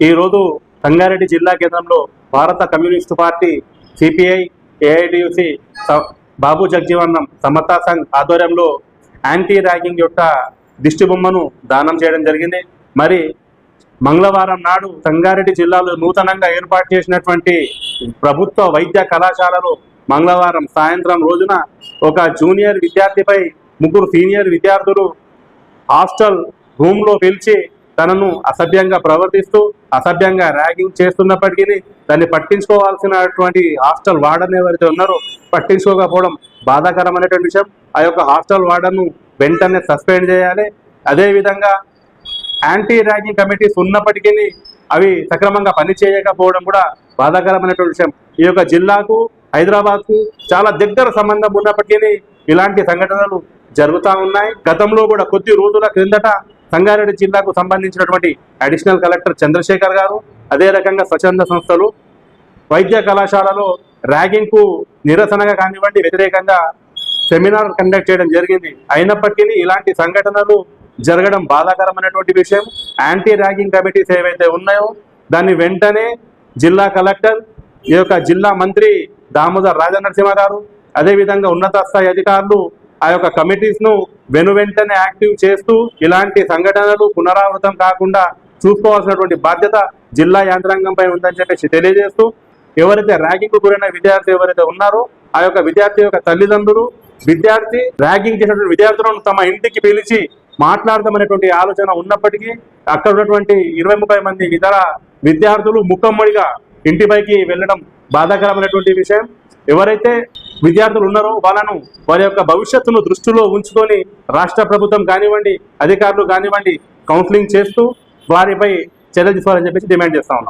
ఈరోజు సంగారెడ్డి జిల్లా కేంద్రంలో Bharata communist party CPI AITUC Babu Jagjivanam Samata Sangh ఆధ్వర్యంలో యాంటీ ర్యాగింగ్ యొక్క దిష్టిబొమ్మను దానం చేయడం జరిగింది. మరి మంగళవారం నాడు సంగారెడ్డి జిల్లాలో నూతనంగా ఏర్పాటు చేసినటువంటి ప్రభుత్వ వైద్య కళాశాలలో మంగళవారం సాయంత్రం రోజున ఒక జూనియర్ విద్యార్థిపై ముగ్గురు సీనియర్ విద్యార్థులు హాస్టల్ రూమ్లో పిలిచి తనను అసభ్యంగా ప్రవర్తిస్తూ అసభ్యంగా ర్యాగింగ్ చేస్తున్నప్పటికీ దాన్ని పట్టించుకోవాల్సినటువంటి హాస్టల్ వార్డన్ ఎవరైతే ఉన్నారో పట్టించుకోకపోవడం బాధాకరమైనటువంటి విషయం. ఆ యొక్క హాస్టల్ వార్డన్ను వెంటనే సస్పెండ్ చేయాలి. అదేవిధంగా యాంటీ ర్యాగింగ్ కమిటీస్ ఉన్నప్పటికీ అవి సక్రమంగా పనిచేయకపోవడం కూడా బాధాకరమైనటువంటి విషయం. ఈ యొక్క జిల్లాకు హైదరాబాద్కు చాలా దగ్గర సంబంధం ఉన్నప్పటికీ ఇలాంటి సంఘటనలు జరుగుతూ ఉన్నాయి. గతంలో కూడా కొద్ది రోజుల క్రిందట సంగారెడ్డి జిల్లాకు సంబంధించినటువంటి అడిషనల్ కలెక్టర్ చంద్రశేఖర్ గారు అదే రకంగా స్వచ్ఛంద సంస్థలు వైద్య కళాశాలలో ర్యాగింగ్కు నిరసనగా కానివ్వండి వ్యతిరేకంగా సెమినార్ కండక్ట్ చేయడం జరిగింది. అయినప్పటికీ ఇలాంటి సంఘటనలు జరగడం బాధాకరమైనటువంటి విషయం. యాంటీ ర్యాగింగ్ కమిటీస్ ఏవైతే ఉన్నాయో దాన్ని వెంటనే జిల్లా కలెక్టర్ ఈ యొక్క జిల్లా మంత్రి దామోదర్ రాజనరసింహ గారు అదేవిధంగా ఉన్నత స్థాయి అధికారులు ఆ యొక్క కమిటీస్ను వెను వెంటనే యాక్టివ్ చేస్తూ ఇలాంటి సంఘటనలు పునరావృతం కాకుండా చూసుకోవాల్సినటువంటి బాధ్యత జిల్లా యంత్రాంగంపై ఉందని చెప్పేసి తెలియజేస్తూ ఎవరైతే ర్యాగింగ్ గురైన విద్యార్థి ఎవరైతే ఉన్నారో ఆ యొక్క విద్యార్థి యొక్క తల్లిదండ్రులు విద్యార్థి ర్యాగింగ్ చేసినటువంటి విద్యార్థులను తమ ఇంటికి పిలిచి మాట్లాడదామనేటువంటి ఆలోచన ఉన్నప్పటికీ అక్కడ ఉన్నటువంటి ఇరవై ముప్పై మంది ఇతర విద్యార్థులు ముఖమ్మడిగా ఇంటిపైకి వెళ్ళడం బాధాకరమైనటువంటి విషయం. ఎవరైతే విద్యార్థులు ఉన్నారో వాళ్ళను వారి యొక్క భవిష్యత్తును దృష్టిలో ఉంచుకొని రాష్ట్ర ప్రభుత్వం కానివ్వండి అధికారులు కానివ్వండి కౌన్సిలింగ్ చేస్తూ వారిపై చర్య తీసుకోవాలని చెప్పేసి డిమాండ్ చేస్తా ఉన్నాం.